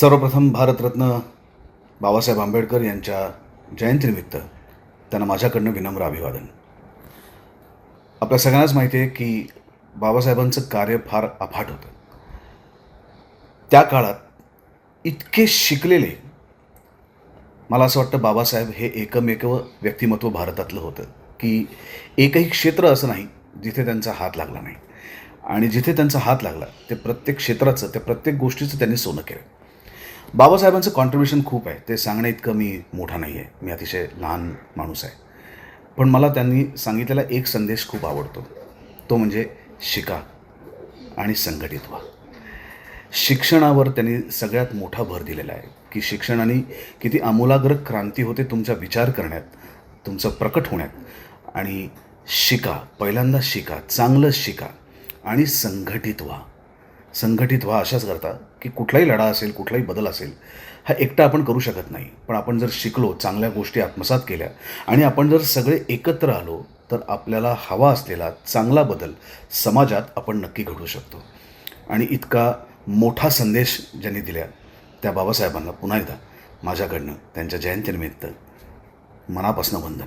सर्वप्रथम भारतरत्न बाबासाहेब आंबेडकर यांच्या जयंतीनिमित्त त्यांना माझ्याकडनं विनम्र अभिवादन. आपल्या सगळ्यांनाच माहिती आहे की बाबासाहेबांचं कार्य फार अफाट होतं. त्या काळात इतके शिकलेले मला असं वाटतं बाबासाहेब हे एकमेव व्यक्तिमत्व भारतातलं होतं की एकही क्षेत्र असं नाही जिथे त्यांचा हात लागला नाही. आणि जिथे त्यांचा हात लागला ते प्रत्येक क्षेत्राचं त्या प्रत्येक गोष्टीचं त्यांनी सोनं केलं. बाबासाहेबांचं कॉन्ट्रीब्युशन खूप आहे. ते सांगण्या इतकं मी मोठा नाही आहे मी अतिशय लहान माणूस आहे. पण मला त्यांनी सांगितलेला एक संदेश खूप आवडतो. तो म्हणजे शिका आणि संघटित व्हा. शिक्षणावर त्यांनी सगळ्यात मोठा भर दिलेला आहे. की शिक्षणाने किती आमूलाग्र क्रांती होते तुमचा विचार करण्यात तुमचं प्रकट होण्यात. आणि शिका पहिल्यांदा शिका चांगलं शिका आणि संघटित व्हा. संघटित व्हा अशाच करता की कुठलाही लढा असेल कुठलाही बदल असेल हा एकटा आपण करू शकत नाही. पण आपण जर शिकलो चांगल्या गोष्टी आत्मसात केल्या आणि आपण जर सगळे एकत्र आलो तर आपल्याला हवा असलेला चांगला बदल समाजात आपण नक्की घडवू शकतो. आणि इतका मोठा संदेश ज्यांनी दिल्या त्या बाबासाहेबांना पुन्हा एकदा माझ्याकडनं त्यांच्या जयंतीनिमित्त मनापासून वंदन.